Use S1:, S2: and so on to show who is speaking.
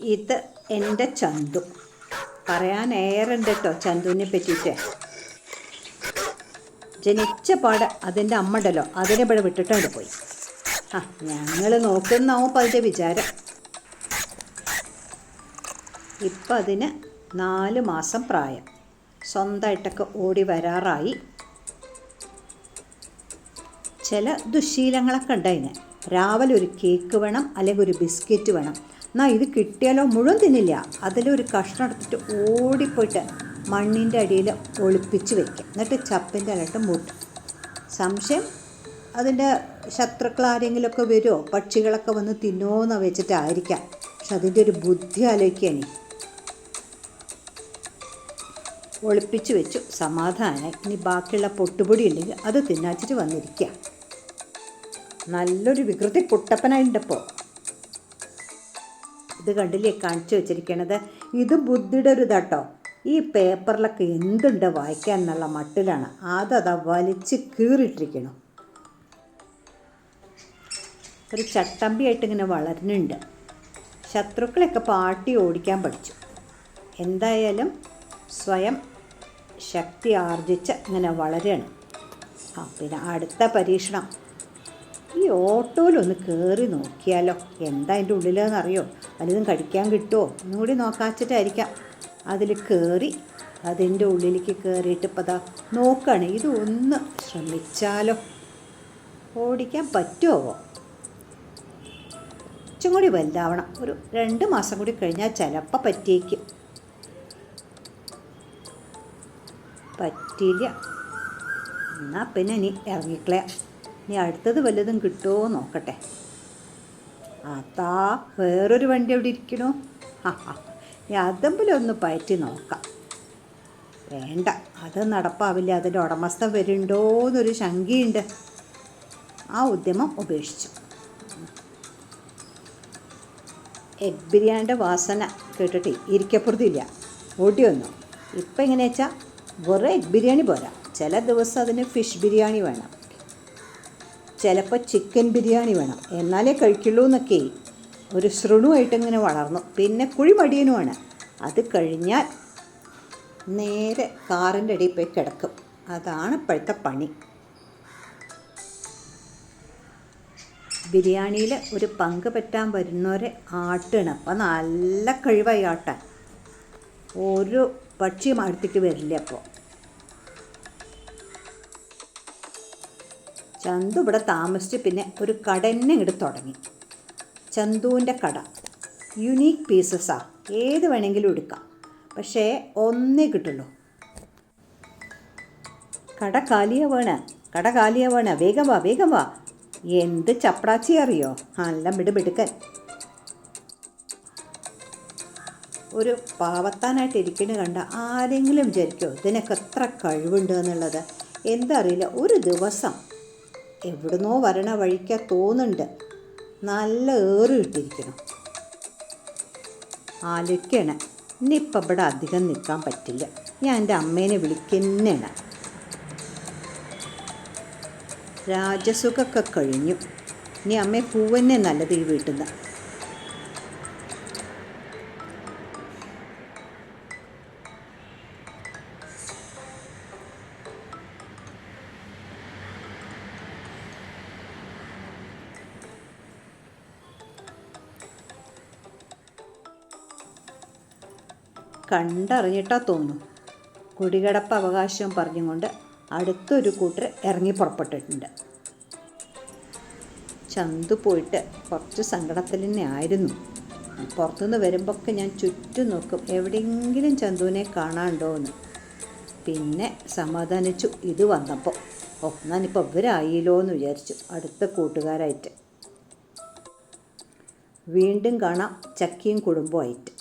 S1: ഇത് എന്റെ ചന്തു. പറയാൻ ഏറുണ്ട് കേട്ടോ ചന്തുവിനെ പറ്റിയിട്ട്. ജനിച്ച പാട് അതിന്റെ അമ്മ ഉണ്ടല്ലോ അതിനെ ഇവിടെ വിട്ടിട്ടുണ്ട് പോയി. ആ ഞങ്ങൾ നോക്കുന്നാവും അപ്പം അതിന്റെ വിചാരം. ഇപ്പം അതിന് നാല് മാസം പ്രായം. സ്വന്തമായിട്ടൊക്കെ ഓടി വരാറായി. ചില ദുശീലങ്ങളൊക്കെ ഉണ്ട് രാവിലെ ഒരു കേക്ക് വേണം അല്ലെങ്കിൽ ഒരു ബിസ്ക്കറ്റ് വേണം. എന്നാൽ ഇത് കിട്ടിയാലോ? മുഴുവൻ തിന്നില്ല. അതിലൊരു കഷ്ണം എടുത്തിട്ട് ഓടിപ്പോയിട്ട് മണ്ണിന്റെ അടിയിൽ ഒളിപ്പിച്ച് വെക്കുക. എന്നിട്ട് ചപ്പിന്റെ അലട്ട് മൂട്ടും. സംശയം? അതിന്റെ ശത്രുക്കൾ ആരെങ്കിലുമൊക്കെ വരുമോ പക്ഷികളൊക്കെ വന്ന് തിന്നോന്ന് വെച്ചിട്ടായിരിക്കാം. പക്ഷെ അതിന്റെ ഒരു ബുദ്ധി ആലോചിക്കുകയാണ്. ഒളിപ്പിച്ച് വെച്ചു. സമാധാനം ഇനി ബാക്കിയുള്ള പൊട്ടുപൊടി ഉണ്ടെങ്കിൽ അത് തിന്നാച്ചിട്ട് വന്നിരിക്കുക. നല്ലൊരു വികൃതി. കുട്ടപ്പനായിട്ടിപ്പോൾ ഇത് കണ്ടില്ലേ? കാണിച്ചു വെച്ചിരിക്കണത്. ഇത് ബുദ്ധിയുടെ ഒരു ഈ പേപ്പറിലൊക്കെ എന്തുണ്ട് വായിക്കാൻ എന്നുള്ള മട്ടിലാണ്. അതതാ വലിച്ച് കീറിയിട്ടിരിക്കണം. ഒരു ചട്ടമ്പിയായിട്ട് ഇങ്ങനെ വളരുന്നുണ്ട്. ശത്രുക്കളെയൊക്കെ പാട്ടി ഓടിക്കാൻ പഠിച്ചു. എന്തായാലും സ്വയം ശക്തി ആർജിച്ച് ഇങ്ങനെ വളരുകയാണ് ആ പിന്നെ അടുത്ത പരീക്ഷണം. ഈ ഓട്ടോയിലൊന്ന് കയറി നോക്കിയാലോ? എന്താ അതിന്റെ ഉള്ളിലെന്നറിയോ? വലുതും കഴിക്കാൻ കിട്ടുമോ ഒന്നും കൂടി നോക്കാച്ചിട്ടായിരിക്കാം. അതിൽ കയറി അതിന്റെ ഉള്ളിലേക്ക് കയറിയിട്ട് ഇപ്പം അതാ നോക്കുകയാണ് ഇത് ഒന്ന് ശ്രമിച്ചാലോ? ഓടിക്കാൻ പറ്റുമോ ഇച്ചും കൂടി വലുതാവണം. ഒരു രണ്ട് മാസം കൂടി കഴിഞ്ഞാൽ ചിലപ്പോൾ പറ്റിയേക്കും. പറ്റിയില്ല. എന്നാൽ പിന്നെ ഇനി ഇറങ്ങിക്കളയാം. ഇനി അടുത്തത് വല്ലതും കിട്ടുമോ നോക്കട്ടെ. അതാ വേറൊരു വണ്ടി അവിടെ ഇരിക്കണോ. ഇനി ഒന്ന് പയറ്റി നോക്കാം. വേണ്ട അത് നടപ്പാവില്ല. അതിന്റെ ഉടമസ്ഥൻ വരുന്നുണ്ടോ എന്നൊരു ശങ്കയുണ്ട്. ആ ഉദ്യമം ഉപേക്ഷിച്ചു. എഗ് ബിരിയാണിന്റെ വാസന കേട്ടിട്ട് ഇരിക്കപ്പുറത്തില്ല. ഓടി വന്നു. ഇപ്പം എങ്ങനെയാ വെച്ചാൽ വെറും എഗ് ബിരിയാണി പോരാ. ചില ദിവസം അതിന് ഫിഷ് ബിരിയാണി വേണം. ചിലപ്പോൾ ചിക്കൻ ബിരിയാണി വേണം. എന്നാലേ കഴിക്കുള്ളൂ എന്നൊക്കെ. ഒരു ശൃണുവായിട്ട് ഇങ്ങനെ വളർന്നു. പിന്നെ കുഴിമടിയനുമാണ് അത് കഴിഞ്ഞാൽ നേരെ കാറിന്റെ അടിയിൽ പോയി കിടക്കും. അതാണ് ഇപ്പോഴത്തെ പണി. ബിരിയാണിയിൽ ഒരു പങ്ക് പറ്റാൻ വരുന്നവരെ ആട്ടണം. അപ്പോൾ നല്ല കഴിവായി ആട്ടാൻ. ഒരു പക്ഷിയും അടുത്തേക്ക് വരില്ല അപ്പോൾ ചന്തു ഇവിടെ താമസിച്ച് പിന്നെ ഒരു കട തന്നെ ഇങ്ങോട്ട് തുടങ്ങി. ചന്തുവിന്റെ കട. യുണീക്ക് പീസസാ ഏത് വേണമെങ്കിലും എടുക്കാം. പക്ഷേ ഒന്നേ കിട്ടുള്ളൂ. കട കാലിയ വേണ. കട കാലിയ വേണ. വേഗം വാ വേഗം വാ. എന്ത് ചപ്പടാച്ചി അറിയോ? നല്ല മിടുമിടുക്കൻ. ഒരു പാവത്താനായിട്ട് ഇരിക്കണ കണ്ട ആരെങ്കിലും വിചാരിക്കോ ഇതിനൊക്കെ എത്ര കഴിവുണ്ട് എന്നുള്ളത്? എന്താ അറിയില്ല ഒരു ദിവസം എവിടുന്നോ വരണ വഴിക്ക തോന്നുന്നുണ്ട്. നല്ല ഏറ് കിട്ടിയിരിക്കണം ആലോചിക്കണ ഇനിയിപ്പം ഇവിടെ അധികം നിൽക്കാൻ പറ്റില്ല. ഞാൻ എന്റെ അമ്മേനെ വിളിക്കുന്നേണ. രാജസുഖമൊക്കെ കഴിഞ്ഞു. ഇനി അമ്മയെ പൂവന്നെ നല്ലത് ഈ വീട്ടിൽ നിന്ന് കണ്ടറിഞ്ഞിട്ടാ തോന്നുന്നു. കുടികടപ്പ് അവകാശം പറഞ്ഞുകൊണ്ട് അടുത്തൊരു കൂട്ടർ ഇറങ്ങി പുറപ്പെട്ടിട്ടുണ്ട്. ചന്തു പോയിട്ട് കുറച്ച് സങ്കടത്തിൽ തന്നെ ആയിരുന്നു. പുറത്തുനിന്ന് വരുമ്പോഴൊക്കെ ഞാൻ ചുറ്റും നോക്കും എവിടെയെങ്കിലും ചന്തുവിനെ കാണാണ്ടോ എന്ന്. പിന്നെ സമാധാനിച്ചു ഇത് വന്നപ്പോൾ ഓ ഞാനിപ്പോൾ ഇവരായില്ലോ എന്ന് വിചാരിച്ചു അടുത്ത കൂട്ടുകാരായിട്ട്. വീണ്ടും കാണാം ചക്കിയും കുടുംബമായിട്ട്